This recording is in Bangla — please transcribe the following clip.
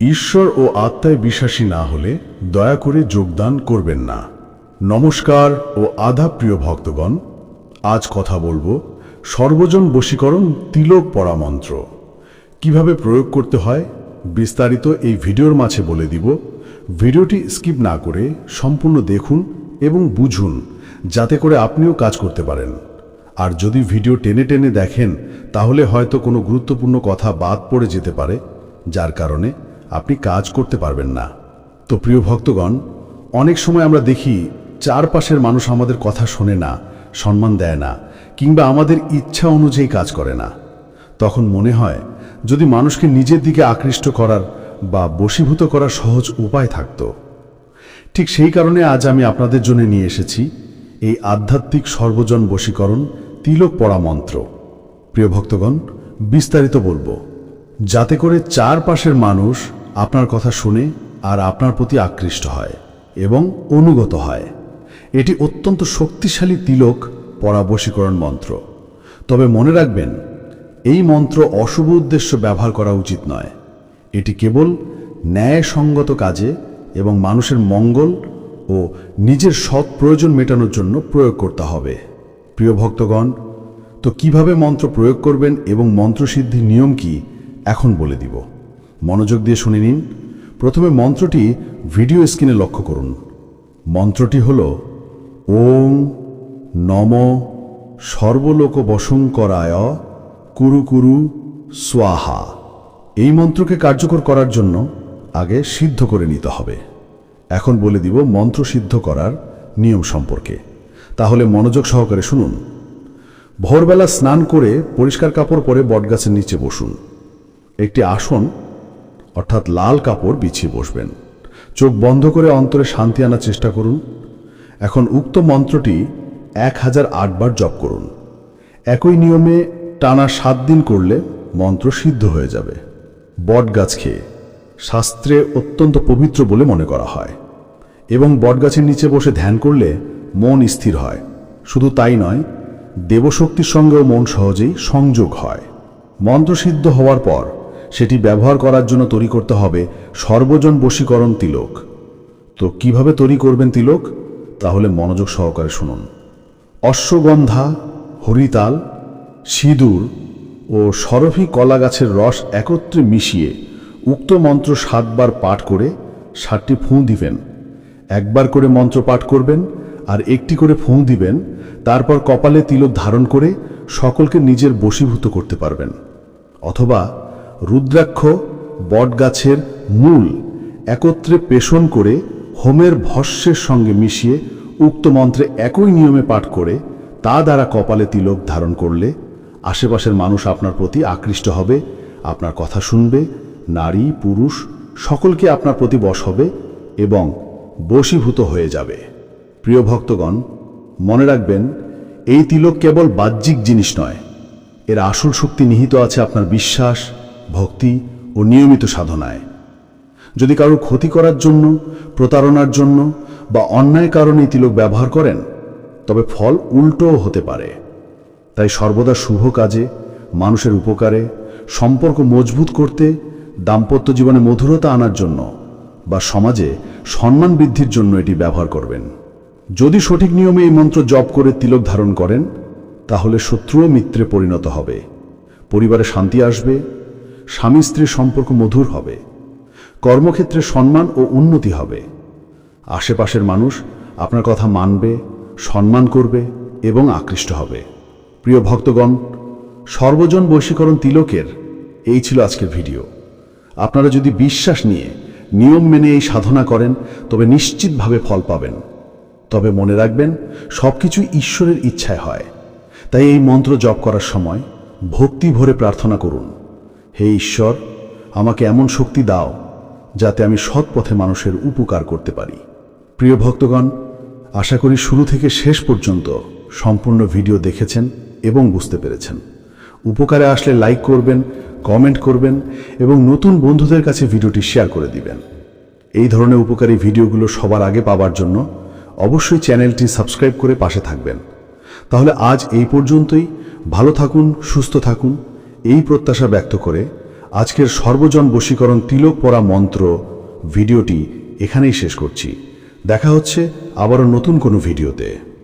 ঈশ্বর ও আত্মায় বিশ্বাসী না হলে দয়া করে যোগদান করবেন না। নমস্কার ও আদাব প্রিয় ভক্তগণ, আজ কথা বলব সর্বজন বশীকরণ তিলক পরা মন্ত্র কীভাবে প্রয়োগ করতে হয় বিস্তারিত এই ভিডিওর মাঝে বলে দিব। ভিডিওটি স্কিপ না করে সম্পূর্ণ দেখুন এবং বুঝুন, যাতে করে আপনিও কাজ করতে পারেন। আর যদি ভিডিও টেনে টেনে দেখেন, তাহলে হয়তো কোনো গুরুত্বপূর্ণ কথা বাদ পড়ে যেতে পারে, যার কারণে আপনি কাজ করতে পারবেন না। তো প্রিয় ভক্তগণ, অনেক সময় আমরা দেখি চারপাশের মানুষ আমাদের কথা শোনে না, সম্মান দেয় না, কিংবা আমাদের ইচ্ছা অনুযায়ী কাজ করে না। তখন মনে হয় যদি মানুষকে নিজের দিকে আকৃষ্ট করার বা বশীভূত করার সহজ উপায় থাকত। ঠিক সেই কারণে আজ আমি আপনাদের জন্য নিয়ে এসেছি এই আধ্যাত্মিক সর্বজন বশীকরণ তিলক পড়া মন্ত্র। প্রিয় ভক্তগণ, বিস্তারিত বলব। যাতে করে চারপাশের মানুষ আপনার কথা শুনে আর আপনার প্রতি আকৃষ্ট হয় এবং অনুগত হয়। এটি অত্যন্ত শক্তিশালী তিলক পড়া বশীকরণ মন্ত্র। তবে মনে রাখবেন, এই মন্ত্র অশুভ উদ্দেশ্য ব্যবহার করা উচিত নয়। এটি কেবল ন্যায়সঙ্গত কাজে এবং মানুষের মঙ্গল ও নিজের সৎ প্রয়োজন মেটানোর জন্য প্রয়োগ করতে হবে। প্রিয় ভক্তগণ, তো কীভাবে মন্ত্র প্রয়োগ করবেন এবং মন্ত্রসিদ্ধির নিয়ম কি, এখন বলে দিব। মনোযোগ দিয়ে শুনে নিন। প্রথমে মন্ত্রটি ভিডিও স্ক্রিনে লক্ষ্য করুন। মন্ত্রটি হল, ওং নম সর্বলোক বশঙ্করায় কুরু কুরু স্বাহা। এই মন্ত্রকে কার্যকর করার জন্য আগে সিদ্ধ করে নিতে হবে। এখন বলে দিব মন্ত্র সিদ্ধ করার নিয়ম সম্পর্কে। তাহলে মনোযোগ সহকারে শুনুন। ভোরবেলা স্নান করে পরিষ্কার কাপড় পরে বটগাছের নিচে বসুন। একটি আসন অর্থাৎ লাল কাপড় বিছিয়ে বসবেন। চোখ বন্ধ করে অন্তরে শান্তি আনার চেষ্টা করুন। এখন উক্ত মন্ত্রটি এক হাজার আটবার জপ করুন। একই নিয়মে টানা সাত দিন করলে মন্ত্র সিদ্ধ হয়ে যাবে। বটগাছ খেয়ে। শাস্ত্রে অত্যন্ত পবিত্র বলে মনে করা হয়। এবং বটগাছের নিচে বসে ধ্যান করলে মন স্থির হয়। শুধু তাই নয়, দেবশক্তির সঙ্গেও মন সহজেই সংযোগ হয়। মন্ত্রসিদ্ধ হওয়ার পর সেটি ব্যবহার করার জন্য তৈরি করতে হবে সর্বজন বশীকরণ তিলক। তো কীভাবে তৈরি করবেন তিলক? তাহলে মনোযোগ সহকারে শুনুন। অশ্বগন্ধা, হরিতাল, সিঁদুর ও সরফি কলা গাছের রস একত্রে মিশিয়ে উক্ত মন্ত্র সাতবার পাঠ করে সাতটি ফুঁ দিবেন। একবার করে মন্ত্র পাঠ করবেন আর একটি করে ফুঁ দিবেন, তারপর কপালে তিলক ধারণ করে সকলকে নিজের বশীভূত করতে পারবেন। অথবা রুদ্রাক্ষ বটগাছের মূল একত্রে পেষণ করে হোমের ভস্যের সঙ্গে মিশিয়ে উক্ত মন্ত্রে একই নিয়মে পাঠ করে, তা দ্বারা কপালে তিলক ধারণ করলে আশেপাশের মানুষ আপনার প্রতি আকৃষ্ট হবে, আপনার কথা শুনবে, নারী, পুরুষ, সকলকে আপনার প্রতি বশ হবে এবং বশীভূত হয়ে যাবে। প্রিয় ভক্তগণ, মনে রাখবেন, এই তিলক কেবল বাহ্যিক জিনিস নয়, এর আসল শক্তি নিহিত আছে আপনার বিশ্বাস ভক্তি ও নিয়মিত সাধনায়। যদি কারোর ক্ষতি করার জন্য, প্রতারণার জন্য বা অন্যায় কারণে তিলক ব্যবহার করেন, তবে ফল উল্টোও হতে পারে। তাই সর্বদা শুভ কাজে, মানুষের উপকারে, সম্পর্ক মজবুত করতে, দাম্পত্য জীবনে মধুরতা আনার জন্য বা সমাজে সম্মান বৃদ্ধির জন্য এটি ব্যবহার করবেন। যদি সঠিক নিয়মে এই মন্ত্র জপ করে তিলক ধারণ করেন, তাহলে শত্রুও মিত্রে পরিণত হবে। পরিবারে শান্তি আসবে স্বামী স্ত্রীর সম্পর্ক মধুর হবে, কর্মক্ষেত্রে সম্মান ও উন্নতি হবে। আশেপাশের মানুষ আপনার কথা মানবে, সম্মান করবে এবং আকৃষ্ট হবে। প্রিয় ভক্তগণ, সর্বজন বৈশীকরণ তিলকের এই ছিল আজকের ভিডিও। আপনারা যদি বিশ্বাস নিয়ে নিয়ম মেনে এই সাধনা করেন, তবে নিশ্চিতভাবে ফল পাবেন। তবে মনে রাখবেন সব কিছুই ঈশ্বরের ইচ্ছায় হয়। তাই এই মন্ত্র জপ করার সময় ভক্তি ভরে প্রার্থনা করুন। হে ঈশ্বর, আমাকে এমন শক্তি দাও যাতে আমি সৎ পথে মানুষের উপকার করতে পারি। প্রিয় ভক্তগণ, আশা করি শুরু থেকে শেষ পর্যন্ত সম্পূর্ণ ভিডিও দেখেছেন এবং বুঝতে পেরেছেন। উপকারে আসলে লাইক করবেন, কমেন্ট করবেন এবং নতুন বন্ধুদের কাছে ভিডিওটি শেয়ার করে দিবেন। এই ধরনের উপকারী ভিডিওগুলো সবার আগে পাওয়ার জন্য অবশ্যই চ্যানেলটি সাবস্ক্রাইব করে পাশে থাকবেন। তাহলে আজ এই পর্যন্তই। ভালো থাকুন, সুস্থ থাকুন। এই প্রত্যাশা ব্যক্ত করে আজকের সর্বজন বশীকরণ তিলক পরা মন্ত্র ভিডিওটি এখানেই শেষ করছি। দেখা হচ্ছে আবারও নতুন কোনো ভিডিওতে।